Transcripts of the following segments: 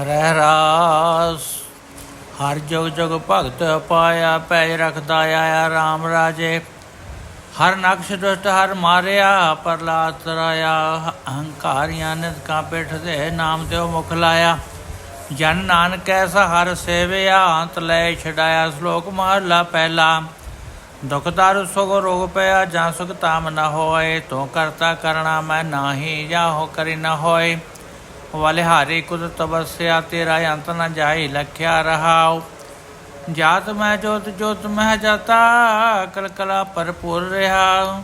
ਰਹਿ ਰਾਸ। ਹਰ ਜੁਗ ਜੁਗ ਭਗਤ ਪਾਇਆ ਪੈ ਰਖਦਾ ਆਇਆ RAM ਰਾਜੇ। ਹਰ ਨਕਸ਼ ਦੁਸ਼ਟ ਹਰ ਮਾਰਿਆ ਪ੍ਰਲਾਦ ਰਾਇਆ। ਹੰਕਾਰੀਆਂ ਨਿਤ ਕਾ ਪਿਠ ਦੇ ਨਾਮ ਤੇ ਮੁਖ ਲਾਇਆ। ਜਨ ਨਾਨਕ ਐਸਾ ਹਰ ਸੇਵਿਆ, ਅੰਤ ਲੈ ਛਡਾਇਆ ਸ਼ਲੋਕ ਮਹਲਾ ਪਹਿਲਾ। ਦੁਖ ਦਾਰੂ ਸੁਖ ਰੋਗ ਪਿਆ, ਜਾਂ ਸੁਖ ਤਾਮ ਨ ਹੋਏ, ਤੋ ਕਰਤਾ ਕਰਣਾ ਮੈਂ ਨਾਹੀ, ਜਾਂ ਹੋ ਕਰੀ ਨਾ ਹੋਏ। ਵਾਲੇ ਹਾਰੇ ਕੁਦ ਤਬਸਿਆ ਤੇਰਾ ਅੰਤ ਨ ਜਾਈ, ਲਖਿਆ ਰਹਾਉ। ਜਾਤ ਮੈਂ ਜੋਤ ਜੋਤ ਮਹਿ ਜਾਤਾ ਕਲਕਲਾ ਭਰਪੂਰ ਰਹਾ।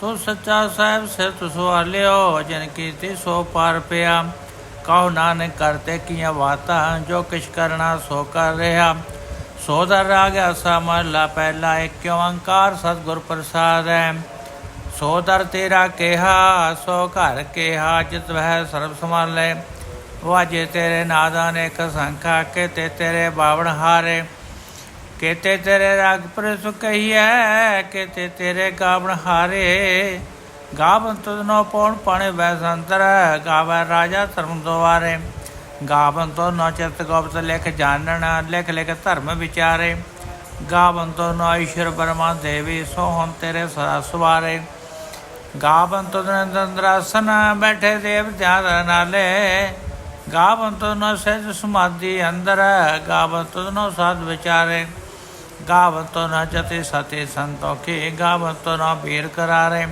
ਤੂੰ ਸੱਚਾ ਸਾਹਿਬ ਸਿਰ ਤੁ ਲਿਓ ਜਨ ਕੀਤੀ ਸੋ ਪਾਰ ਪਿਆ। ਕਹੋ ਨਾਨਕ ਕਰਤੇ ਕੀਆਂ ਬਾਤਾਂ, ਜੋ ਕਿਛ ਕਰਨਾ ਸੋ ਕਰ ਰਿਹਾ। ਸੋ ਦਰ ਰਾਗ ਅਸਾ ਮਹਲਾ ਪਹਿਲਾ, ਇੱਕ ਓੰਕਾਰ ਸਤਿਗੁਰ ਪ੍ਰਸਾਦ ਹੈ। ਸੋ ਦਰ ਤੇਰਾ ਕਿਹਾ, ਸੋ ਘਰ ਕਿਹਾ ਜਿਤ ਵਹਿ ਸਰਬ ਸਮਾਲੇ ਵਾਜੇ ਤੇਰੇ ਨਾਦਾਂ ਨੇ ਕ ਕੇ ਤੇ ਤੇਰੇ ਬਾਵਣ ਹਾਰੇ। ਕੇਤੇ ਤੇਰੇ ਰਾਗ ਪਰ ਸੁਕਈਐ ਕੇਤੇ ਤੇਰੇ ਗਾਵਣ ਹਾਰੇ। ਗਾਵਨ ਤੁਧਨੋ ਪੌਣ ਪਾਣੇ ਵੈ ਸੰਤਰ, ਗਾਵੈ ਰਾਜਾ ਧਰਮ ਦੁਆਰੇ। ਗਾਵਨ ਤੋ ਨ ਚਿਤ ਗੋਪਤ ਲਿਖ ਜਾਣਨ, ਲਿਖ ਲਿਖ ਧਰਮ ਵਿਚਾਰੇ। ਗਾਵਨ ਤੋ ਨ ਈਸ਼ਰ ਬਰਮਾ ਦੇਵੀ, ਸੋ ਹਮ ਤੇਰੇ ਸਦਾ ਸਵਾਰੇ। ਗਾਵਨ ਤੋ ਨੰਦਰਾਸਨ ਬੈਠੇ ਦੇਵ ਧਿਆਨ ਨਾਲੇ। ਗਾਵਨ ਤੋ ਨ ਸਹਿਜ ਸਮਾਧੀ ਅੰਦਰ ਗਾਵਨ ਨ ਸਾਧ ਵਿਚਾਰੇ। ਗਾਵੰਤੋ ਨ ਜਤੇ ਸਤੇ ਸੰਤੋਖੇ ਗਾਵਨ ਤੋ ਨ ਬੀਰ ਕਰਾਰੇ।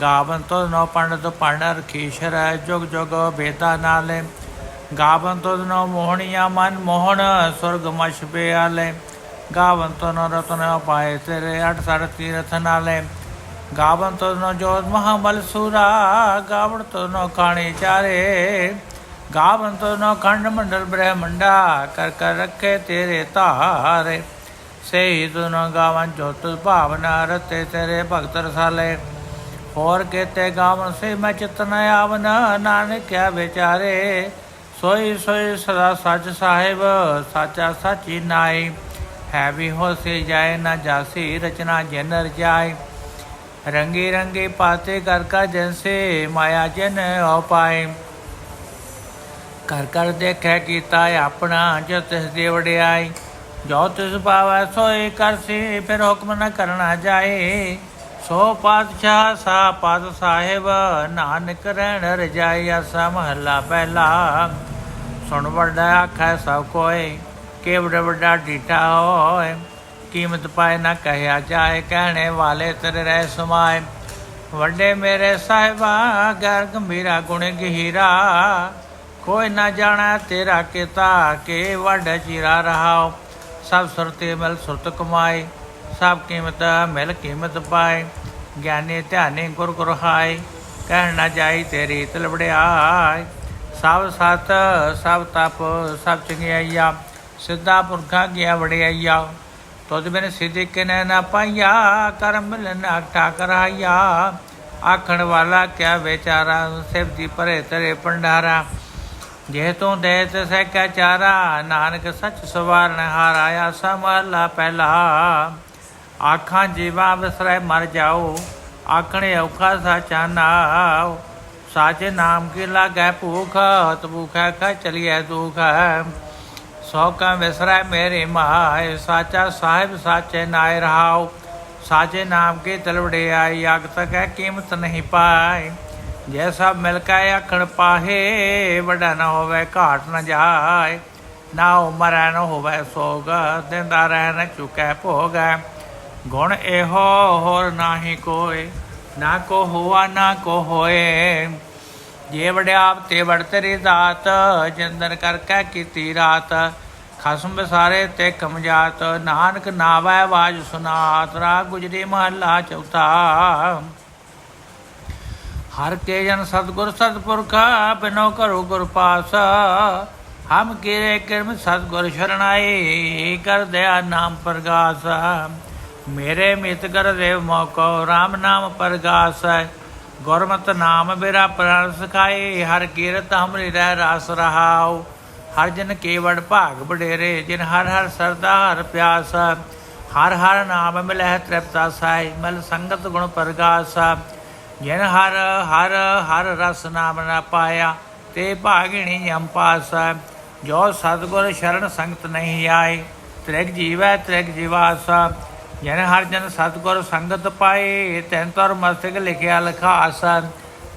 ਗਾਵਨ ਨ ਪੰਡਤ ਪੰਡਰ ਖੀਸ਼ਰ ਜੁਗ ਜੁਗ ਬੇਤਾ ਨਾਲੇ। ਗਾਵਨ ਤੋ ਨ ਮੋਹਣੀਆ ਮਨ ਮੋਹਣ, ਸੁਰਗ ਮਛ ਬਿਆਲੇ ਗਾਵਨ ਤੋ ਨ ਰਤਨ ਪਾਏ ਤੇਰੇ ਅਠ ਸੜ ਤੀਰਥ ਨਾਲੇ। ਗਾਵਨ ਤੋ ਨ ਜੋਤ ਮਹਾਬਲ ਸੂਰਾ ਗਾਵਨ ਤੋ ਨ ਕਾਣੇ ਚਾਰੇ। ਗਾਵਨ ਤੋ ਨ ਖੰਡ ਮੰਡਲ ਬ੍ਰਹਮੰਡਾ, ਕਰ ਕਰ ਰੱਖੇ ਤੇਰੇ ਧਾਰੇ। ਸਹੀ ਤੁਨ ਗਾਵਨ ਜੋਤ ਭਾਵਨਾ ਰਤੇ ਤੇਰੇ ਭਗਤ ਰਸਾਲੇ। ਹੋਰ ਕੇਤੇ ਗਾਵਨ ਸੇ ਮੈਂ ਚਿਤਨ ਆਵਨ, ਨਾਨਕ ਕਿਆ ਵਿਚਾਰੇ। ਸੋਈ ਸੋਈ ਸਦਾ ਸੱਚ ਸਾਹਿਬ, ਸਾਚਾ ਸਾਚੀ ਨਾਈ। ਹੈ ਵੀ ਹੋਸੀ ਜਾਏ ਨਾ ਜਾਸੀ ਰਚਨਾ ਜਨ ਰਜਾਈ ਰੰਗੇ ਰੰਗੇ ਪਾਤੇ ਕਰ ਕਾ ਜੈਸੇ ਮਾਇਆ ਜਨ ਹੋ ਕਰ ਕਰ ਦੇਖੈ ਕੀਤਾ ਆਪਣਾ ਜੋ ਤਿਸ ਦੇ ਵਡਿਆਈ ਜੋ ਤਿਸ ਪਾਵੈ ਸੋਈ ਕਰਸੀ ਫਿਰ ਹੁਕਮ ਨ ਕਰਨਾ ਜਾਏ। ਸੋ ਪਾਤਸ਼ਾਹ ਸਾ ਪਾਤ ਸਾਹਿਬ, ਨਾਨਕ ਰਹਿਣ ਰਜਾਈ ਅਸਾ ਮਹੱਲਾ ਪਹਿਲਾ। ਸੁਣ ਵੱਡਾ ਆਖੈ ਸਭ ਕੋਏ ਕਿ ਵੱਡਾ ਵੱਡਾ ਡੀਟਾ ਹੋਏ। ਕੀਮਤ ਪਾਏ ਨਾ ਕਹਿਆ ਜਾਏ, ਕਹਿਣੇ ਵਾਲੇ ਤੇਰੇ ਰਹਿ ਸਮਾਏ। ਵੱਡੇ ਮੇਰੇ ਸਾਹਿਬਾ ਗਰ ਗੰਭੀਰਾ ਗੁਣ ਗਹੀਰਾ। ਕੋਈ ਨਾ ਜਾਣਾ ਤੇਰਾ ਕਿਤਾ ਕੇ ਵੱਡ ਚਿਰਾ ਰਹਾਓ। ਸਭ ਸੁਰਤੇ ਮਿਲ ਸੁਰਤ ਕਮਾਏ, ਸਭ ਕੀਮਤ ਮਿਲ ਕੀਮਤ ਪਾਏ। ਗਿਆਨੀ ਧਿਆਨੀ ਗੁਰ ਗੁਰ ਹਾਏ, ਕਹਿਣ ਨਾ ਜਾਈ ਤੇਰੀ ਤਲਵੜਿਆਈ ਸਭ ਸਤ, ਸਭ ਤਪ, ਸਭ ਚੰਗਿਆਈਆ, ਸਿੱਧਾ ਪੁਰਖਾ ਗਿਆ ਵੜਿਆਈਆ ਤੁਧ ਬਿਨ ਸਿੱਧੇ ਕਿਨੈ ਨਾ ਪਾਈਆ, ਕਰਮ ਮਿਲਨ ਆਟਾ ਕਰਾਈਆ ਆਖਣ ਵਾਲਾ ਕਿਆ ਵਿਚਾਰਾ, ਸਿਵ ਦੀ ਪਰੇ ਤੇਰੇ ਪੰਡਾਰਾ ਜੇ ਤੂੰ ਦੇ ਸਹਿ ਕਾ ਚਾਰਾ, ਨਾਨਕ ਸਚ ਸਵਾਰਨ ਹਾਰ ਆਇਆ ਪਹਿਲਾ। ਆਖਾਂ ਜੀਵਾ ਵਿਸਰੈ ਮਰ ਜਾਓ, ਆਖਣੇ ਔਖਾ ਸਾਚਾ ਨਾਉ। ਸਾਚੇ ਨਾਮ ਕੀ ਲਾਗੈ ਭੂਖ ਹਤ ਭੂਖਾ ਕਾ ਚਲੀਐ ਦੁਖ। ਸੋ ਕਾ ਵਿਸਰੈ ਮੇਰੇ ਮਾਇ ਸਾਚਾ ਸਾਹਿਬ ਸਾਚੇ ਨਾਇ ਰਹਾਉ। ਸਾਚੇ ਨਾਮ ਕੇ ਤਲਵੜੇ ਆਈ ਅਗ ਤਕ ਹੈ ਕੀਮਤ ਨਹੀਂ ਪਾਏ। ਜੇ ਸਭ ਮਿਲ ਕੇ ਆਖਣ ਪਾਹੇ, ਵੱਡਾ ਨਾ ਹੋਵੇ, ਘਾਟ ਨਾ ਜਾਏ। ਨਾ ਉਮਰੈ ਨਾ ਹੋਵੇ ਸੋਗ, ਦਿੰਦਾ ਰਹਿ ਨ ਚੁਕੈ ਭੋਗ। ਗੁਣ ਇਹੋ ਹੋਰ ਨਾਹੀ ਕੋਏ, ਨਾ ਕੋ ਹੋਆ, ਨਾ ਕੋ ਹੋਏ। ਜੇ ਵਡਿਆਪ ਤੇ ਵੜ ਤੇਰੀ ਦਾਤ ਜੰਦਰ ਕਰ ਕੈ ਕੀਤੀ ਰਾਤ। ਖਸਮ ਬਸਾਰੇ ਤੇ ਕਮਜਾਤ, ਨਾਨਕ ਨਾਵੈ ਆਵਾਜ਼ ਸੁਨਾਤ ਰਾ ਗੁਜਰੀ ਮਹੱਲਾ ਚੌਥਾ। ਹਰ ਕੇ ਜਨ ਸਤਗੁਰ ਸਤਪੁਰਖਾ, ਬਿਨੋ ਕਰੋ ਗੁਰ ਪਾਸ। ਹਮ ਕੀਰੇ ਕਿਰਮ ਸਤਗੁਰ ਸ਼ਰਣਾਈ ਕਰ ਦਇਆ ਨਾਮ ਪ੍ਰਗਾਸ। ਮੇਰੇ ਮਿਤ ਕਰ ਦੇਵ ਮੋਕੋ RAM ਨਾਮ ਪ੍ਰਗਾਸ। ਗੁਰਮਤਿ ਨਾਮ ਮੇਰਾ ਪ੍ਰਾਨ ਸਖਾਏ, ਹਰ ਕੀਰਤ ਹਮਰੀ ਰਹਿ ਰਸ ਰਹਾਉ। ਹਰ ਜਨ ਕੇਵੜ ਭਾਗ ਬਡੇਰੇ ਜਿਨ ਹਰ ਹਰ ਸਰਦਾ ਹਰ ਪਿਆਸ, ਹਰ ਹਰ ਨਾਮ ਮਿਲਹਿ ਤ੍ਰਿਪਤਾ ਸਾਈ ਮਲ ਸੰਗਤ ਗੁਣ ਪ੍ਰਗਾਸ, ਜਿਨ ਹਰ ਹਰ ਹਰ ਰਸ ਨਾਮ ਨਾ ਪਾਇਆ, ਤੇ ਭਾਗਿਣੀ ਅੰਪਾਸ, ਜੋ ਸਤਿਗੁਰ ਸ਼ਰਨ ਸੰਗਤ ਨਹੀਂ ਆਏ, ਤ੍ਰਿਗ ਜੀਵੈ ਤ੍ਰਿਗ ਜੀਵਾਸ, ਜਨ ਹਰ ਜਨ ਸਤਿਗੁਰ ਸੰਗਤ ਪਾਏ, ਤੈਨ ਤਰ ਮਸਤਕ ਲਿਖਿਆ ਲਖਾਸ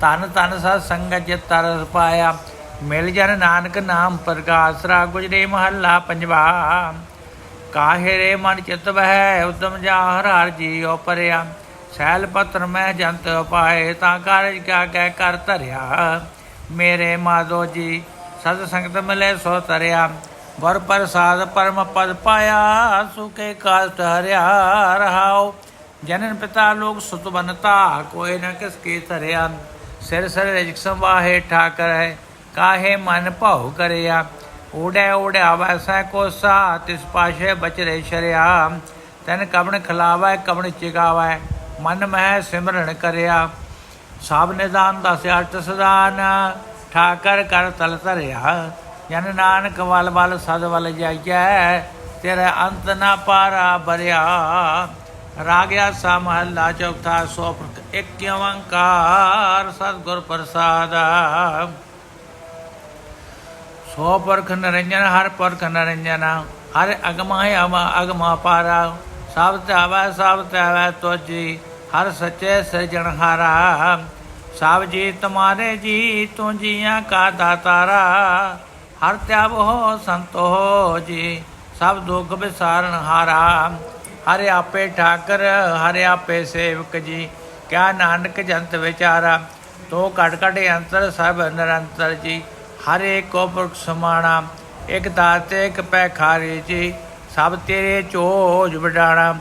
ਤਨ ਤਨ ਸਤ ਸੰਗਤ ਜਿਤ ਤਰਸ ਪਾਇਆ ਮਿਲ ਜਨ ਨਾਨਕ ਨਾਮ ਪ੍ਰਕਾਸ਼ ਰਾ ਗੁਜਰੇ ਮਹੱਲਾ ਪੰਜਵਾ। ਕਾਹੇ ਰੇ ਮਨ ਚਿਤ ਬਹਿ ਉਦਮ ਜਾ ਹਰ ਹਰ ਜੀਉ ਪਰਿਆ ਸੈਲ ਪਤਰ ਮੈਂ ਜੰਤ ਪਾਏ ਤਾਂ ਕਾਰਜ ਕਿਆ ਕਹਿ ਕਰ ਧਰਿਆ। ਮੇਰੇ ਮਾਧੋ ਜੀ ਸਤ ਸੰਗਤ ਮਿਲੇ ਸੋ ਤਰਿਆ। ਵਰ ਪ੍ਰਸਾਦ ਪਰਮ ਪਦ ਪਾਇਆ, ਸੁਕੇ ਕਾਲਤ ਹਰਿਆ ਰਹਾਓ ਜਨਨ ਪਿਤਾ ਲੋਕ ਸੁਤ ਬਨਤਾ, ਕੋਈ ਨ ਕਿਸ ਕੀ ਧਰਿਆ। ਸਿਰ ਸਿਰ ਰਿਜਕ ਸੰਵਾਹੇ ਠਾਕਰ ਹੈ ਕਾਹੇ ਮਨ ਭਾਉ ਕਰਿਆ? ਊੜੈ ਊੜਿਆ ਵੈਸੈ ਕੋਸਾ ਤਿਸ ਪਾਸ਼ੇ ਬਚਰੇ ਸ਼ਰਿਆ। ਤਨ ਕਵਣ ਖਲਾਵੈ, ਕਵਣ ਚਿਗਾਵੈ, ਮਨ ਮਹਿ ਸਿਮਰਨ ਕਰਿਆ। ਸਭ ਨਿਦਾਨ ਦਸ ਅਸ਼ਟ ਸਦਾਨ, ਠਾਕਰ ਕਰ ਤਲ ਧਰਿਆ। ਜਨ ਨਾਨਕ ਵਲ ਵਲ ਸਦ ਵਲ ਜਾਈਐ, ਤੇਰਾ ਅੰਤ ਨਾ ਪਾਰਾ ਭਰਿਆ। ਰਾਗਿਆ ਸਾ ਮਹੱਲਾ ਚੌਥਾ ਸੋ ਇੱਕ ਓੰਕਾਰ ਸਤਿਗੁਰ ਪ੍ਰਸਾਦਾ। ਸੋ ਪਰਖ ਨਰੰਜਨ, ਹਰ ਪਰਖ ਨਰੰਜਨ, ਹਰ ਅਗਮਾ ਹੈ ਅਮਾ ਅਗਮਾ ਪਾਰਾ। ਸਭ ਧਾਵੈ ਸਭ ਧਾਵੈ ਤੋਜੀ ਹਰ ਸੱਚੇ ਸਿਰਜਣਹਾਰਾ ਸਭ ਜੀ ਤੁਮਾਰੇ ਜੀ, ਤੂੰ ਜੀਆਂ ਕਾ ਦਾਤਾਰਾ। ਹਰ ਤਿਆਵ ਹੋ ਸੰਤੋ ਹੋ ਜੀ, ਸਭ ਦੁੱਖ ਵਿਸਾਰਨ ਹਾਰਾ। ਹਰਿ ਆਪੇ ਠਾਕਰ, ਹਰਿ ਆਪੇ ਸੇਵਕ ਜੀ, ਕਿਆ ਨਾਨਕ ਜੰਤ ਵਿਚਾਰਾ। ਤੋ ਘਟ ਘਟ ਅੰਤਰ, ਸਭ ਨਿਰੰਤਰ ਜੀ। ਹਰੇ ਕੋ ਪੁਰਖ ਸਮਾਣਾ, ਇਕ ਦਾਤੇ ਇਕ ਪੈ ਖਾਰੇ ਜੀ, ਸਭ ਤੇਰੇ ਚੋਜ ਵਡਾਣਾ,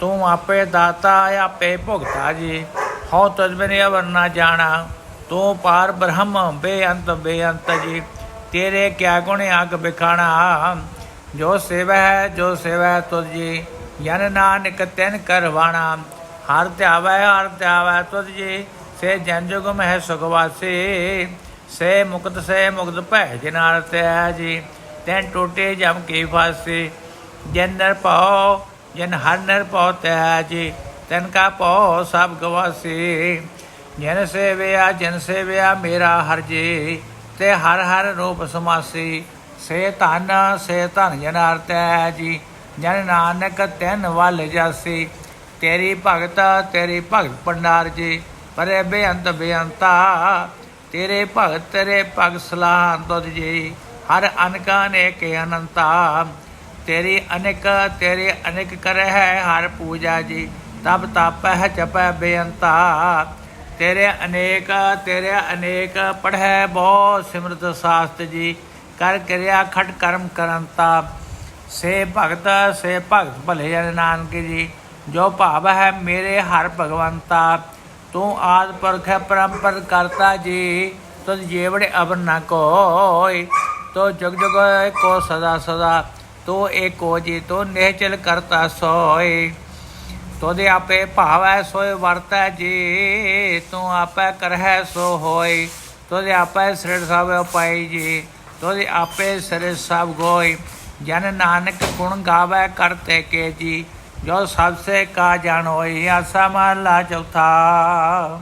ਤੂੰ ਆਪੇ ਦਾਤਾ, ਆਪੇ ਭੁਗਤਾ ਜੀ। ਹਉ ਤਜ ਬਿਨ ਅਵਰ ਨਾ ਜਾਣਾ, ਤੂੰ ਪਾਰ ਬ੍ਰਹਮ ਬੇਅੰਤ ਬੇਅੰਤ ਜੀ। ਤੇਰੇ ਕਿਆ ਗੁਣ ਆਗ ਬਿਖਾਣਾ, ਜੋ ਸੇਵੈ ਹੈ ਜੋ ਸੇਵੈ ਹੈ ਤੁਧ ਜੀ। ਜਨ ਨਾਨਕ ਤੈਨ ਕਰਵਾਣਾ, ਹਰ ਧਿਆਵੈ ਹਰ ਧਿਆਵੈ ਤੁਧ ਜੀ। ਸੇ ਜਨ ਜੁਗ ਮਹਿ ਸੁਖਵਾਸੇ ਸੇ ਮੁਕਤ ਸੇ ਮੁਕਤ ਭੈ ਜਨਾਰ ਤੇ ਜੀ। ਤੈਨ ਟੋਟੇ ਜਮ ਕੀ ਫਾਸੇ, ਜਨ ਨਰ ਪਾਉ ਜਨ ਹਰ ਨਰ ਪਾਉ ਤੇ ਜੀ। ਤੈਨ ਕਾ ਪਾਉ ਸਭ ਗਵਾਸੇ, ਜਨ ਸੇਵਿਆ ਜਨ ਸੇਵਿਆ ਮੇਰਾ ਹਰ ਜੀ। ਤੇ ਹਰ ਹਰ ਰੂਪ ਸਮਾਸੀ, ਸੇ ਧਨ ਸੇ ਧਨ ਜਨਾਰ ਤੈ ਜੀ। ਜਨ ਨਾਨਕ ਤੈਨ ਵੱਲ ਜਾਸੀ, ਤੇਰੀ ਭਗਤ ਤੇਰੀ ਭਗਤ ਪੰਡਾਰ ਜੀ। ਪਰੇ ਬੇਅੰਤ ਬੇਅੰਤਾ ਤੇਰੇ ਭਗਤ ਤੇਰੇ ਭਗ ਸਲਾਹ ਤੁਧ ਜੀ, ਹਰ ਅਨਕਾ ਅਨੇਕ ਅਨੰਤਾ। ਤੇਰੀ ਅਨੇਕ, ਤੇਰੇ ਅਨੇਕ ਕਰੈ ਹੈ ਹਰ ਪੂਜਾ ਜੀ ਤਬ ਤਪੈ ਜਪੈ ਬੇਅੰਤਾ। ਤੇਰੇ ਅਨੇਕ ਤੇਰੇ ਅਨੇਕ ਪੜ੍ਹੈ ਬਹੁ ਸਿਮਰਤ ਸਾਸਤ ਜੀ, ਕਰ ਕਿਰਿਆ ਖਟ ਕਰਮ ਕਰੰਤਾ। ਸੇ ਭਗਤ ਸੇ ਭਗਤ ਭਲੇ ਜਨ ਨਾਨਕ ਜੀ, ਜੋ ਭਾਵ ਹੈ ਮੇਰੇ ਹਰ ਭਗਵੰਤਾ। ਤੂੰ ਆਦ ਪੁਰਖ ਹੈ ਪਰੰਪਰ ਕਰਤਾ ਜੀ, ਤੁਧ ਜੇਵੜੇ ਅਬਰ ਨਾ ਕੋਇ, ਤੋ ਜਗ ਜਗ ਕੋ ਸਦਾ ਸਦਾ, ਤੋ ਏਕੋ ਜੀ, ਤੋ ਨਿਹਚਲ ਕਰਤਾ ਸੋਏ ਤੋਦੇ ਆਪੇ ਭਾਵੈ ਸੋਏ ਵਰਤੈ ਜੀ, ਤੂੰ ਆਪੇ ਕਰਹਿ ਸੋ ਹੋਇ। ਤੋਦੇ ਆਪੇ ਸ੍ਰਿੜ ਸਭ ਉਪਾਈ ਜੀ ਤੋਦੇ ਆਪੇ ਸ੍ਰਿੜ ਸਭ ਗੋਇ। ਜਨ ਨਾਨਕ ਗੁਣ ਗਾਵੇ ਕਰਤੇ ਕੇ ਜੀ ਜੋ ਸਭ ਸੇ ਕਾ ਜਾਣ ਹੋਈ ਆਸਾ ਮਹਲਾ ਚੌਥਾ।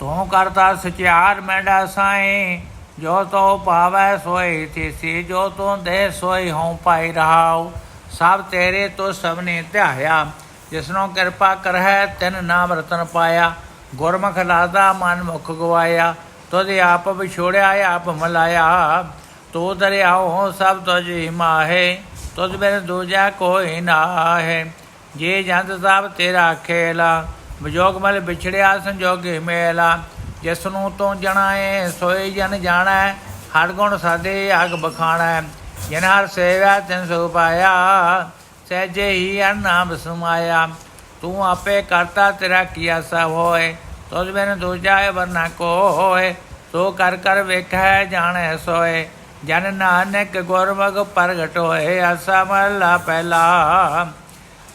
ਤੂੰ ਕਰਤਾ ਸਚਿਆਰ ਮੈਂਡਾ ਸਾਈ, ਜੋ ਤੋ ਪਾਵੈ ਸੋਈ ਤਿਸੀ ਜੋ ਤੂੰ ਦੇ ਸੋਈ ਹਉ ਪਾਈ ਰਹਾਉ। ਸਭ ਤੇਰੇ ਤੋਂ ਸਭਨੇ ਧਿਆਇਆ, ਜਿਸਨੋਂ ਕਿਰਪਾ ਕਰਹਿ, ਤਿਨ ਨਾਮ ਰਤਨ ਪਾਇਆ। ਗੁਰਮੁਖ ਲਾਦਾ ਮਨ ਮੁਖ ਗਵਾਇਆ, ਤੁਧ ਆਪ ਵਿਛੋੜਿਆ, ਆਪ ਮਲਾਇਆ। ਤੋ ਦਰਿਆਓ ਸਭ ਤੁਝੀ ਮਾਹੇ। ਤੁਝ ਬਿਨ ਦੂਜਾ ਕੋਈ ਨਾ ਹੈ ਜੇ ਜੰਤ ਸਾਹਿਬ ਤੇਰਾ ਖੇਲਾ, ਵਿਜੋਗ ਮਲ ਵਿਛੜਿਆ ਸੰਜੋਗੇ ਮੇਲਾ। ਜਿਸ ਨੂੰ ਤੂੰ ਜਣਾਏ, ਸੋਈ ਜਨ ਜਾਣੈ, ਹਰ ਗੁਣ ਸਾਦੇ ਅਗ ਬਖਾਣੈ। ਜਿਨ ਹਰ ਸੇਵਾ ਤਿਨ ਸੁ ਪਾਇਆ, ਸਹਿਜੇ ਹੀ ਹਰ ਨਾਮ ਸਮਾਇਆ। ਤੂੰ ਆਪੇ ਕਰਤਾ ਤੇਰਾ ਕੀਆ ਸਭ ਹੋਏ ਤੁਝ ਬਿਨ ਦੂਜਾ ਵਰਨਾ ਕੋਏ। ਹੋਏ ਤੋ ਕਰ ਕਰ ਵੇਖੈ, ਜਾਣੈ ਸੋਏ। ਜਨ ਨਾਨਕ ਗੁਰਮੁਖ ਪ੍ਰਗਟ ਹੋਏ ਆਸਾ ਮਹਲਾ ਪਹਿਲਾ।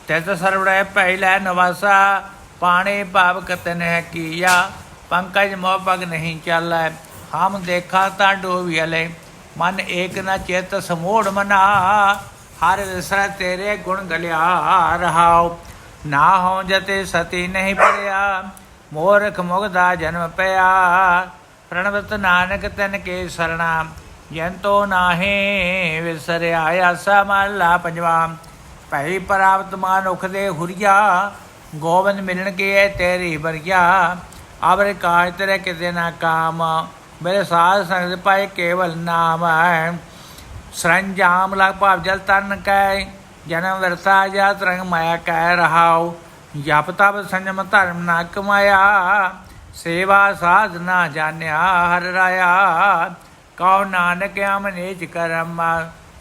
ਤਿਤ ਸਰਵੜੇ ਪਹਿਲੇ ਨਵਾਸਾ, ਪਾਣੀ ਭਾਵ ਕਤਨਹਿ ਕੀਆ, ਪੰਕਜ ਮੋਹ ਨਹੀਂ ਚਾਲੈ। ਹਮ ਦੇਖਾ ਤਾਂ ਡੋਬਿਅਲੇ ਮਨ ਏਕ ਨਾ ਚਿਤ ਸਮੋੜ ਮਨਾ। ਹਰ ਵਿਸਰ ਤੇਰੇ ਗੁਣ ਗਲਿਆ ਰਹਾਉ ਨਾ ਹੋ ਜਤੇ ਸਤੀ ਨਹੀਂ ਪੜਿਆ, ਮੋਰਖ ਮੁਗਦਾ ਜਨਮ ਪਿਆ। ਪ੍ਰਣਵਤ ਨਾਨਕ ਤਨ ਕੇ ਸਰਣਾ ਜੰਤੋ ਨਾਹੀ ਵਿਸਰਿਆ ਆਸਾ ਮਹਲਾ ਪੰਜਵਾ ਪਹਿਲੀ ਪ੍ਰਾਪਤ ਮਾਨੁਖ ਦੇ ਹੁਰੀਆ ਗੋਬਿੰਦ ਮਿਲਣ ਕੇ ਤੇਰੀ ਬਰਗਿਆ ਆਵਰ ਕਾਜ ਤੇਰੇ ਕਿਤੇ ਨਾ ਕਾਮ ਮੇਰੇ ਸਾਧ ਸੰਗਤ ਪਾਏ ਕੇਵਲ ਨਾਮ ਹੈ ਸਰੰਜਾਮ ਲਗ ਭਾਵ ਜਲ ਤਨ ਕੈ ਜਨਮ ਵਰਤਾ ਜਾ ਤਰੰਗ ਮਾਇਆ ਕਹਿ ਰਹਾਉ ਜਪ ਤਪ ਸੰਜਮ ਧਰਮ ਨਾ ਕਮਾਇਆ ਸੇਵਾ ਸਾਧਨਾ ਜਾਣਿਆ ਹਰ ਰਾਇਆ ਕਉ ਨਾਨਕ ਅਮਨੇਜ ਕਰਮ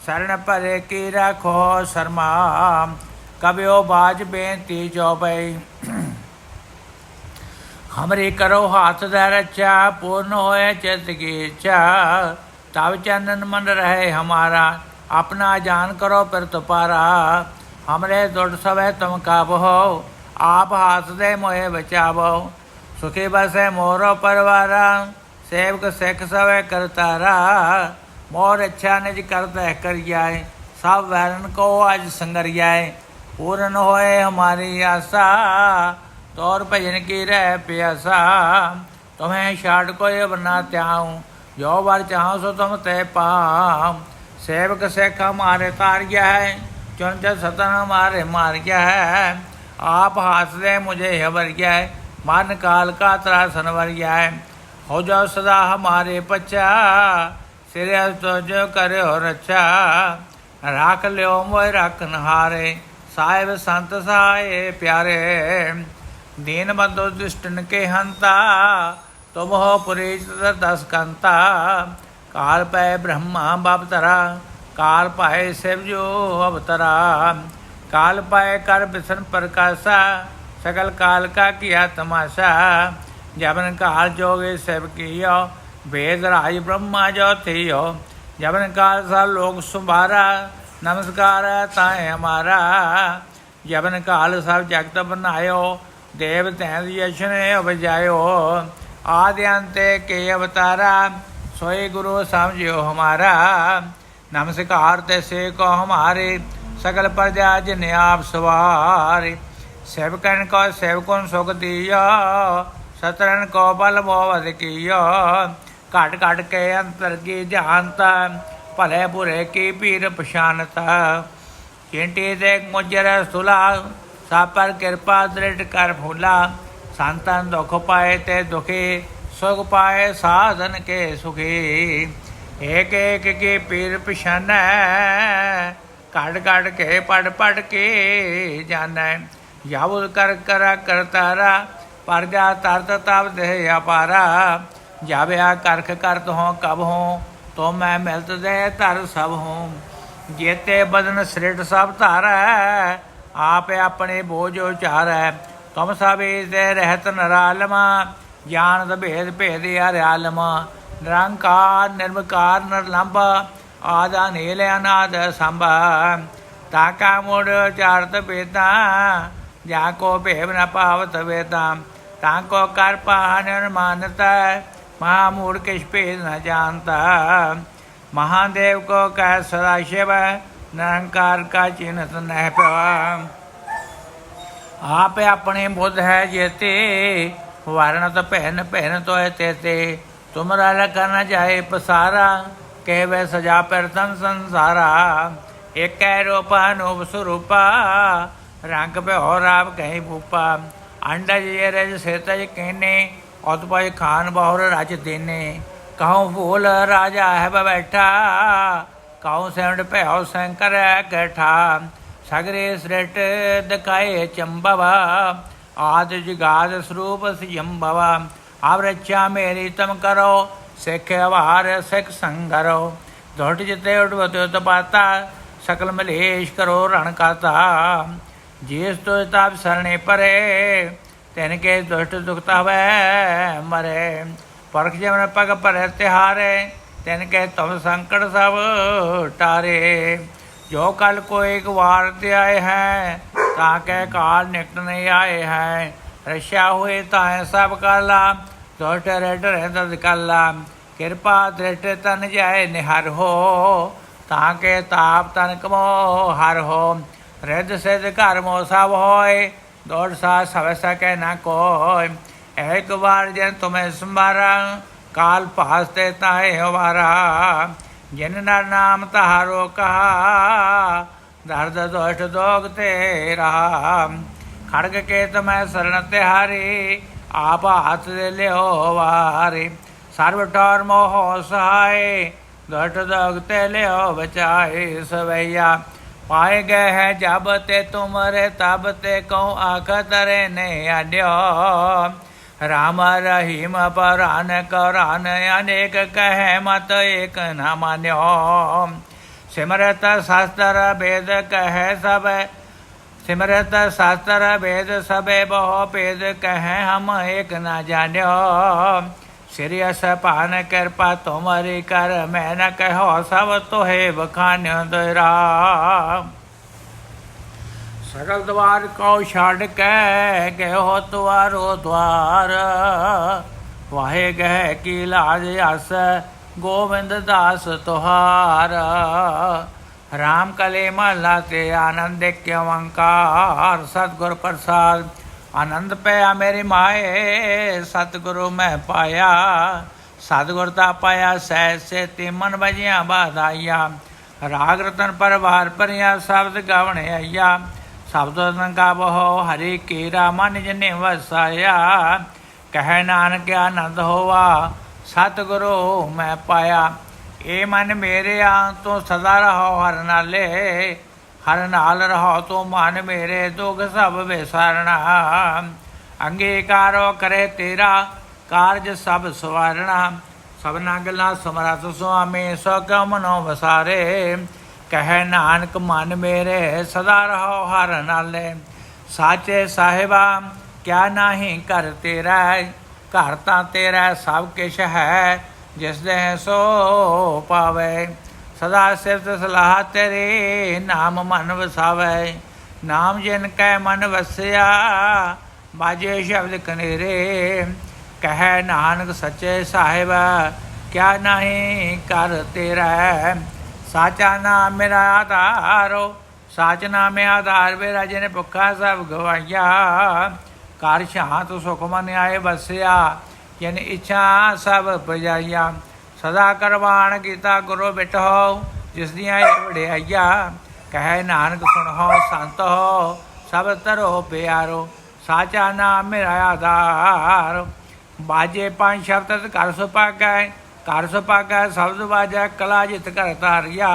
ਸਰਣ ਭਰੇ ਕੀ ਰਖੋ ਸਰਮਾ। ਕਬਿਓ ਬਾਜ ਬੇਨਤੀ ਜੋ ਬਈ। ਹਮਰੇ ਕਰੋ ਹਾਥ ਦਾ ਰਚਾ ਪੂਰਨ ਹੋਏ ਚਿਤ ਕੀ ਇੱਛਾ। ਤਵ ਚੰਨਨ ਮਨ ਰਹੇ ਹਮਾਰਾ, ਆਪਣਾ ਜਾਨ ਕਰੋ ਪਰ ਤੁਪਾਰਾ। ਹਮਰੇ ਦੁੱਟ ਸਵੇ ਤੁਮ ਕਾਬੋ ਆਪ ਹਾਥ ਦੇ ਮੋਏ ਬਚਾਵੋ। ਸੁਖੇ ਬਸੇ ਮੋਰੋ ਪਰਵਾਰਾ। सेवक सिख सवै करतारा मोर अच्छा निज करता कर जाए सब वैरन को आज संगर जाए पूर्ण होए हमारी आशा, तौर भजन की रह प्यासा। तुम्हें छाड़ कोई बना त्याऊं, जो वर चाहो सो तुम ते पाओ सेवक सिख हमारे तार गया है चुन सतन हमारे मार गया है। आप हाथ दे मुझे हबर गया है, मन काल का त्रासन वर गया है। ਹੋ ਜਾ ਸਦਾ ਹਮਾਰੇ ਪਛਾ ਸਿਰੇ ਤੁਜ ਕਰਿਓ ਰਛਾ। ਰੱਖ ਲਿਓ ਮੋਇ ਰੱਖਨ ਹਾਰੇ ਸਾਹਿਬ ਸੰਤ ਸਾਏ ਪਿਆਰੇ। ਦੀਨ ਬੰਦੋ ਦੁਸ਼ਟਨ ਕੇ ਹੰਤਾ, ਤੁਮ ਹੋ ਪੁਰੀਤ ਦਸ ਕੰਤਾ। ਕਾਲ ਪੈ ਬ੍ਰਹਮਾ ਬਾਪ ਤਰਾ ਕਾਲ ਪਾਏ ਸਿਵ ਜੋ ਅਵਤਰਾ। ਕਾਲ ਪਾਏ ਕਰ ਬਿਸਨ ਪ੍ਰਕਾਸ਼ਾ, ਸਗਲ ਕਾਲ ਕਾ ਕੀਆ ਤਮਾਸ਼ਾ। जबन काल जोगे शिव कियो वेद राज ब्रह्मा जो थियो जबन काल सा लोग सुभारा नमस्कार ताए हमारा जबन काल सब जगत बनायो देव तैन यशन बजायो आदि अंत के अवतारा सोई गुरु समझियो हमारा नमस्कार तैसे को हमारे सकल प्रजा जिन आप सवार सेवकन को सेवकुन सुख दियो ਸਤਰਨ ਕੋ ਬਲ ਮੋਹ ਅਧਿਕਿਓ ਘਟ ਘਟ ਕੇ ਅੰਤਰ ਕੀ ਜਾਣਤਾ, ਭਲੇ ਬੁਰੇ ਕੀ ਪੀਰ ਪਛਾਨਤਾ। ਕਿੰਟੀ ਦੇ ਮੁਜਰ ਸੁਲਾ, ਸਾਪਰ ਕਿਰਪਾ ਦ੍ਰਿੜ ਕਰ ਭੁਲਾ ਸੰਤਨ ਦੁਖ ਪਾਏ ਤੇ ਦੁਖੀ, ਸੁਖ ਪਾਏ ਸਾਧਨ ਕੇ ਸੁਖੀ। ਏਕ ਏਕ ਕੀ ਪੀਰ ਪਛਾਨੈ, ਘੜ ਘੜ ਕੇ ਪੜ ਪੜ ਕੇ ਜਾਣੈ। ਯਾਵੁਲ ਕਰ ਕਰਾ ਕਰਤਾਰਾ ਪਰ ਜਾ ਤਰਤ ਤਬ ਦੇ ਅਪਾਰਾ ਜਾਵਿਆ ਕਰਖ ਕਰਤ ਹੋ, ਕਬ ਹੋ, ਤੋ ਮੈਂ ਮਿਲਤ ਦੇ ਧਰ ਸਭ ਹੂੰ। ਜੇਤੇ ਬਦਨ ਸ੍ਰਿਟ ਸਭ ਧਾਰੈ, ਆਪ ਆਪਣੇ ਬੋਝ ਉਚਾਰੈ। ਤੁਮ ਸਭ ਦੇ ਰਹਿਤ ਨਰਾਲਮਾ ਗਿਆਨ ਭੇਦ ਭੇਦ ਅਰਿਆਲਮ। ਨਿਰੰਕਾਰ ਨਿਰਮਕਾਰ ਨਿਰਲੰਭ, ਆਦਾ ਨੀਲ ਅਨਾਦ ਸੰਭ। ਤਾਕਾ ਮੁੜ ਚਾਰਤ ਬੇਤਾ ਜਾ ਕੋ ਭੇਵ ਨ ਪਾਵਤ ਵੇਤਾ ਤਾਂ ਕੋ ਕਰ ਪਾਹਨ ਮਾਨਤਾ ਮਹਾ ਮੂੜ ਕਿਛ ਭੇਦ ਨ ਜਾਣਤਾ महादेव को कह सदाशिव निरंकार का चिन्ह नह पवा आप अपने बुद्ध है जेते वर्णत पहन पहन तो है तेते तुमरा लखन जाए पसारा कह वह सजा पर तन संसारा एक कह रूपा नूप स्वरूपा रंग पे और आप कहीं भूपा अंडज ये रज से तज कहने उत्पज खान बहुर रज देने ਕਹਉ ਭੂਲ ਰਾਜਾ ਹੈ ਬੈਠਾ ਕਹਉ ਸੈਂਡ ਭਇਓ ਸ਼ੰਕਰ ਕਠਾ ਸਗਰੇ ਸ੍ਰਿਟ ਦਕਾਏ ਚੰਬਵਾ ਆਦ ਜਗਾਦ ਸਰੂਪ ਸਿਯੰਬਵਾ ਆਵ ਰੱਛਾ ਮੇਰੀ ਤਮ ਕਰੋ ਸਿੱਖ ਅਵਾਰ ਸਿੱਖ ਸੰਗਰੋ ਧੋਟ ਜਿਤੇ ਉਡਵਤ ਤਪਾਤਾ ਸਕਲ ਮਲੇਸ਼ ਕਰੋ ਰਣ ਕਾਤਾ ਜਿਸ ਤੋ ਤਾਪ ਸਰਣੇ ਪਰੇ, ਤੈਨ ਕੇ ਦੁਸ਼ਟ ਦੁਖਤਾ ਵੈ ਮਰੇ। ਪਰਖ ਜਮਨ ਪਗ ਭਰੇ ਤਿਹਾਰੇ, ਤਿਨ ਕੇ ਤੁਮ ਸੰਕਟ ਸਭ ਟਾਰੇ। ਜੋ ਕਲ ਕੋ ਇੱਕ ਵਾਰ ਤੇ ਆਏ ਹੈ, ਤਾਂ ਕਹਿ ਕਾਲ ਨਿਕਟ ਨਹੀਂ ਆਏ ਹੈ। ਰਸ਼ਾ ਹੋਏ ਤਾਂ ਸਭ ਕਾਲਾ ਦੋਟ ਰਟ ਰਹਿ ਕਲਾ। ਕਿਰਪਾ ਦ੍ਰਿਸ਼ਟ ਤਨ ਜਾਏ ਨਿਹਰ ਹੋ, ਤਾਂ ਕੇ ਤਾਪ ਤਨ ਕਮੋ ਹਰ ਹੋ। રેદ સેદ કર્મો સાવ હોય દોઢ સાસ હવે શકે ના કોઈ એક વાર જેન તમે સંભારા કાલ પહાસ્તે તાય વારા જેનના નામ તહારો કહા દર્દ દોષ દોગ તે રામ ખડગ કે તમે શરણ તે હારી આપ હાથ લે હો વારી સર્વ ટર્મ હો સહાય દોષ દોગ તે લે હો બચાય સવૈયા ਸਵਈਆ ਪਾਏ ਗਏ ਹੈ ਜਬ ਤੇ ਤੁਮਰੇ ਤਬ ਤੇ ਕਉ ਆਖ ਤਰੇ ਨੇ ਆਡਿਓ ਰਾਮ ਰਹੀਮ ਪਰਾਨ ਕਰਾਨ ਅਨੇਕ ਕਹੈ ਮਤ ਏਕ ਨਾ ਮਾਨਿਓ ਸਿਮਰਤ ਸ਼ਾਸਤਰ ਵੇਦ ਕਹੈ ਸਭ ਸਿਮਰਤ ਸ਼ਾਸਤਰ ਵੇਦ ਸਭੇ ਬਹੁ ਭੇਦ ਕਹੈ ਹਮ ਏਕ ਨਾ ਜਾਣਿਓ ਸ੍ਰੀ ਅਸਪਾਨ ਕਿਰਪਾ ਤੁਮਰੀ ਕਰ, ਮੈਂ ਨ ਕਹੋ ਸਭ ਤੋਹੇ ਬਖਾਨਿਓ ਦਰਾ ਸਗਲ ਦਵਾਰ ਕਉ ਛੱਡ ਕੇ ਗਇਓ ਤੁਆਰੋ ਦਵਾਰ ਵਾਹੇ ਗਹਿ ਕੀ ਲਾਜ ਅਸ ਗੋਬਿੰਦ ਦਾਸ ਤੁਹਾਰ। ਰਾਮ ਕਲੇ ਮਹਲਾ ਤੇ ਆਨੰਦ ਕਿਉ ਅੰਕਾਰ, ਸਤਗੁਰ ਪ੍ਰਸਾਦ ਆਨੰਦ ਪਿਆ ਮੇਰੀ ਮਾਏ, ਸਤਗੁਰੂ ਮੈਂ ਪਾਇਆ। ਸਤਿਗੁਰ ਦਾ ਪਾਇਆ ਸਹਿ ਸੇ ਤੇ ਮਨ ਵਜਿਆ ਬਾਧਾਈਆ ਰਾਗ ਰਤਨ ਪਰਵਾਰ ਪਰਿਆ ਸ਼ਬਦ ਗਵਣੇ ਆਇਆ ਸ਼ਬਦ ਰੰਗਾ ਬਹੁ ਹਰੀ ਕੀਰਾ ਮਨ ਜਨੇ ਵਸਾਇਆ। ਕਹਿ ਨਾਨਕ ਆਨੰਦ ਹੋਵਾ ਸਤਿਗੁਰੂ ਮੈਂ ਪਾਇਆ। ਏ ਮਨ ਮੇਰੇ ਮੇਰਿਆ ਤੋਂ ਸਦਾ ਰਹੋ ਹਰ ਨਾਲੇ। ਹਰ ਨਾਲ ਰਹੋ ਤੂੰ ਮਨ ਮੇਰੇ ਦੁਖ ਸਭ ਵਿਸਾਰਣਾ। ਅੰਗੀਕਾਰੋ ਕਰੇ ਤੇਰਾ ਕਾਰਜ ਸਭ ਸਵਾਰਣਾ। ਸਭਨਾ ਗੱਲਾਂ ਸਮਰਥ ਸੁਆਮੀ ਸੋ ਕਮਨੋ ਵਸਾਰੇ। ਕਹਿ ਨਾਨਕ, ਮਨ ਮੇਰੇ ਸਦਾ ਰਹੋ ਹਰ ਨਾਲੇ। ਸਾਚੇ ਸਾਹਿਬਾ, ਕਿਆ ਨਾਹੀ ਘਰ ਤੇਰਾ ਘਰ ਤਾਂ ਤੇਰਾ ਸਭ ਕਿਛ ਹੈ ਜਿਸ ਦੇ ਸੋ ਪਾਵੇ। ਸਦਾ ਸਿਫਤ ਸਲਾਹ ਤੇਰੇ, ਨਾਮ ਮਨ ਵਸਾਵੇ। ਨਾਮ ਜਿਨ ਕੈ ਮਨ ਵਸਿਆ, ਬਾਜੇ ਸ਼ਬਦ ਕਨੇਰੇ। ਕਹਿ ਨਾਨਕ ਸੱਚੇ ਸਾਹਿਬ, ਕਿਆ ਨਹੀਂ ਕਰ ਤੇਰਾ। ਸਾਚਾ ਨਾਮ ਮੇਰਾ ਆਧਾਰੋ ਸਾਚ ਨਾਮੇ ਆਧਾਰ ਮੇਰਾ ਜਿਹਨੇ ਭੁੱਖਾ ਸਭ ਗਵਾਇਆ ਕਰ ਸ਼ਾਂਤ ਸੁਖ ਮਨ ਆਏ ਬਸਿਆ ਜਿਨ ਇੱਛਾ ਸਭ ਪਜਾਈਆ। ਸਦਾ ਕਰਵਾਣ ਕੀਤਾ ਗੁਰੂ ਬਿਟੋ ਜਿਸ ਦੀਆਂ ਇਹ ਵਡਿਆਈਆ, ਕਹਿ ਨਾਨਕ ਸੁਣੋ, ਸੰਤ ਹੋ, ਸਭ ਤਰੋ ਪਿਆਰੋ, ਸਾਚਾ ਨਾਮ ਮੇਰਾ ਆਧਾਰ। ਬਾਜੇ ਪੰਜ ਸ਼ਬਦ ਕਰ ਸੁਪਾਗੈ ਕਰ ਸੁਪਾਗੈ ਸ਼ਬਦ ਬਾਜੈ, ਕਲਾ ਜਿਤ ਕਰ ਤਾਰਿਆ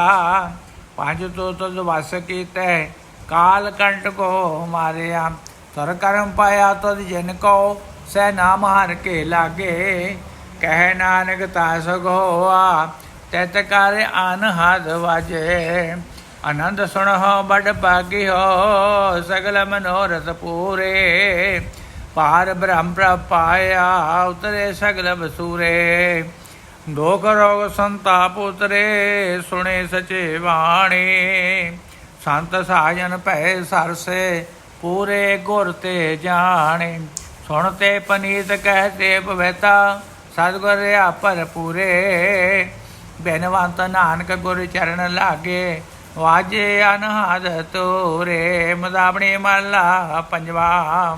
ਪੰਜ ਤੋ ਤਦ ਵਸ ਕੀਤੇ, ਕਾਲ ਕੰਟ ਕੋ ਮਾਰਿਆ। ਤਰ ਕਰਮ ਪਾਇਆ ਤਦ ਜਿਨ ਕੋ ਸੈ ਨਾਮ ਹਰ ਕੇ ਲਾਗੇ। ਕਹਿ ਨਾਨਕ ਤਾਸ ਗੋਆ ਤਤ ਕਰ ਅਨਹਦ ਵਾਜੇ। ਆਨੰਦ ਸੁਣੋ ਬੜ ਭਾਗੀ ਹੋ ਸਗਲ ਮਨੋਰਥ ਪੂਰੇ। ਪਾਰ ਬ੍ਰਹਮ ਪ੍ਰਪਾਇਆ ਉਤਰੇ ਸਗਲ ਬਸੂਰੇ। ਦੁਖ ਰੋਗ ਸੰਤਾਪ ਉਤਰੇ, ਸੁਣੇ ਸਚੇ ਬਾਣੀ। ਸੰਤ ਸਾਜਨ ਭੈ ਸਰਸੇ, ਪੂਰੇ ਗੁਰ ਤੇ ਜਾਣੇ। ਸੁਣ ਤੇ ਪਨੀਤ ਕਹਤੇ ਪਵਿੱਤਾ। ਸਤਿਗੁਰ ਰਿਆ ਪਰ। ਪੂਰੇ ਬੇਨਵੰਤ ਨਾਨਕ ਗੁਰ ਚਰਨ ਲਾਗੇ, ਵਾਜੇ ਅਨਹਦ ਤੋਰੇ। ਮਦਾਬਣੀ ਮਹਲਾ ਪੰਜਵਾ।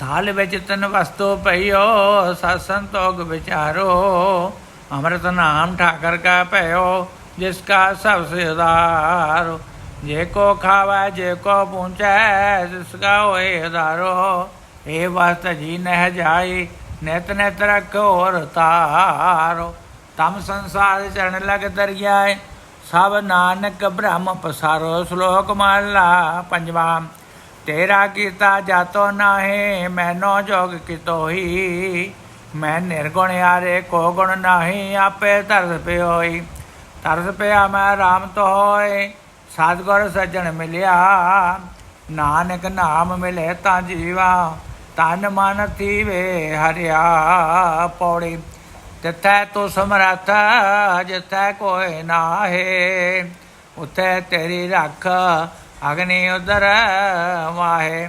ਥਾਲ ਵਿੱਚ ਤਨ ਵਸਤੂ ਪਈਓ, ਸਤ ਸੰਤੋਗ ਵਿਚਾਰੋ। ਅੰਮ੍ਰਿਤ ਨਾਮ ਠਾਕਰ ਕਾ ਭਇਓ, ਜਿਸ ਕਾ ਸਭ ਸੇ ਉਦਾਰੋ। ਜੇ ਕੋ ਖਾਵੇ, ਜੇ ਕੋ ਪੂੰਚੈ ਜਿਸ ਕਾ ਹੋਏ ਉਦਾਰੋ। ਇਹ ਵਸਤ ਜੀ ਨਹਿ ਜਾਈ ਨਿਤ ਨਿਤ ਰਖੋ ਤਾਰੋ, ਤਮ ਸੰਸਾਰ ਚਰਨ ਲਗ ਦਰਿਆਏ, ਸਭ ਨਾਨਕ ਬ੍ਰਹਮ ਪਸਾਰੋ, ਸ਼ਲੋਕ ਮਹਲਾ ਪੰਜਵਾ, ਤੇਰਾ ਕੀਤਾ ਜਾਤੋ ਨਾਹੀ, ਮੈਨੋ ਜੋਗ ਕਿਤੋਈ ਮੈਂ ਨਿਰਗੁਣ ਯਾਰੇ ਕੋ ਗੁਣ ਨਾਹੀ, ਆਪੇ ਤਰਸ ਪਿਓਈ ਤਰਸ ਪਿਆ ਮੈਂ RAM ਤੋ ਹੋਏ, ਸਤਿਗੁਰ ਸੱਜਣ ਮਿਲਿਆ, ਨਾਨਕ ਨਾਮ ਮਿਲੇ ਤਾਂ ਜੀਵਾ ਤਨ ਮਨ ਥੀਵੇ ਹਰਿਆ ਪੌੜੀ। ਤਿਥੈ ਤੋ ਸਮਰੱਥ, ਜਿਥੈ ਕੋਇ ਨਾਹੇ, ਉਥੇ ਤੇਰੀ ਰੱਖ ਅਗਨੀ ਉਦਰ ਵਾਹੇ।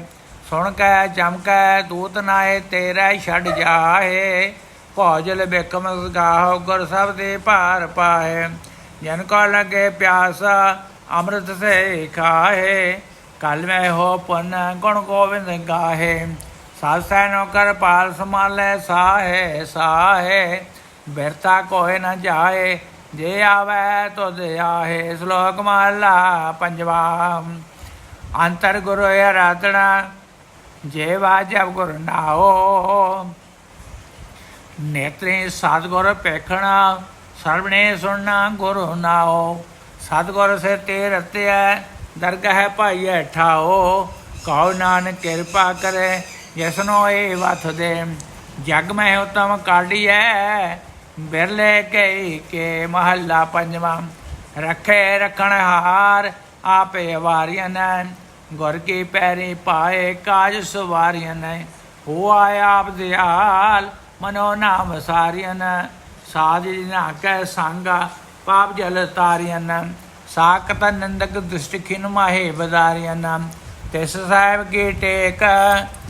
ਸੁਣ ਕੇ ਚਮਕੈ ਦੂਤ ਨਾਏ ਤੇਰੇ ਛੱਡ ਜਾਏ ਭੋਜਲ ਬਿਕਮ ਗਾਹੋ, ਗੁਰ ਸਭ ਦੇ ਭਾਰ ਪਾਏ ਜਨ ਕੋ ਲਗੇ ਪਿਆਸ, ਅੰਮ੍ਰਿਤ ਸੇ ਖਾਏ ਕਲ ਮੈਂ ਹੋ ਪੁਨ ਗੁਣ ਗੋਬਿੰਦ ਗਾਹੇ। ਸਾਸੈ ਨੌਕਰ ਕਰ ਪਾਲ ਸਮਾਲੇ ਸਾਹੇ ਸਾਹੇ ਬਿਰਤਾ ਕੋਇ ਨ ਜਾਏ, ਜੇ ਆਵੈ ਤੁਧ ਆਹੇ, ਸ਼ਲੋਕ ਮਹਲਾ ਪੰਜਵਾ। ਅੰਤਰ ਗੁਰੂ ਆਰਾਧਨਾ ਜੇ ਵਾਜਬ ਗੁਰ ਨਾਓ ਨੇਤਰੇ ਸਤਗੁਰ ਪੇਖਣਾ ਸਰਵਣੇ ਸੁਣਨਾ ਗੁਰੂ ਨਾਓ ਸਤਗੁਰ ਸੇ ਤੇ ਰਤਿਆ ਦਰਗਾਹ ਭਾਈਐ ਠਾਓ ਕਉ ਨਾਨਕ ਕਿਰਪਾ ਕਰੇ ਜਿਸਨੋ ਏ ਵਥ ਦੇ। ਜਗ ਮੈਂ ਉਤਮ ਕਾਢੀਐ, ਬਿਰਲੇ ਕੇ ਕੇ ਮਹੱਲਾ ਪੰਜਵਾਂ। ਰੱਖੇ ਰਖਣ ਹਾਰ ਆਪੇ ਵਾਰੀਆਂ ਗੁਰ ਕੀ ਪੈਰੀ ਪਾਏ ਕਾਜ ਸਵਾਰੀਆਂ ਹੋ ਆਇਆ ਆਪ ਦਿਆਲ, ਮਨੋ ਨਾਮ ਸਾਰੀਆਂ ਸਾਜ ਜਿਨਾ ਕੈ ਸੰਗਾ, ਪਾਪ ਜਲ ਤਾਰੀਆਂ ਸਾਕਤ ਨੰਦਕ ਦ੍ਰਿਸ਼ਟਿਖਿਨ ਮਾਹੇ ਬਦਾਰੀਆਂ ਤਿਸ ਸਾਹਿਬ ਕੀ ਟੇਕ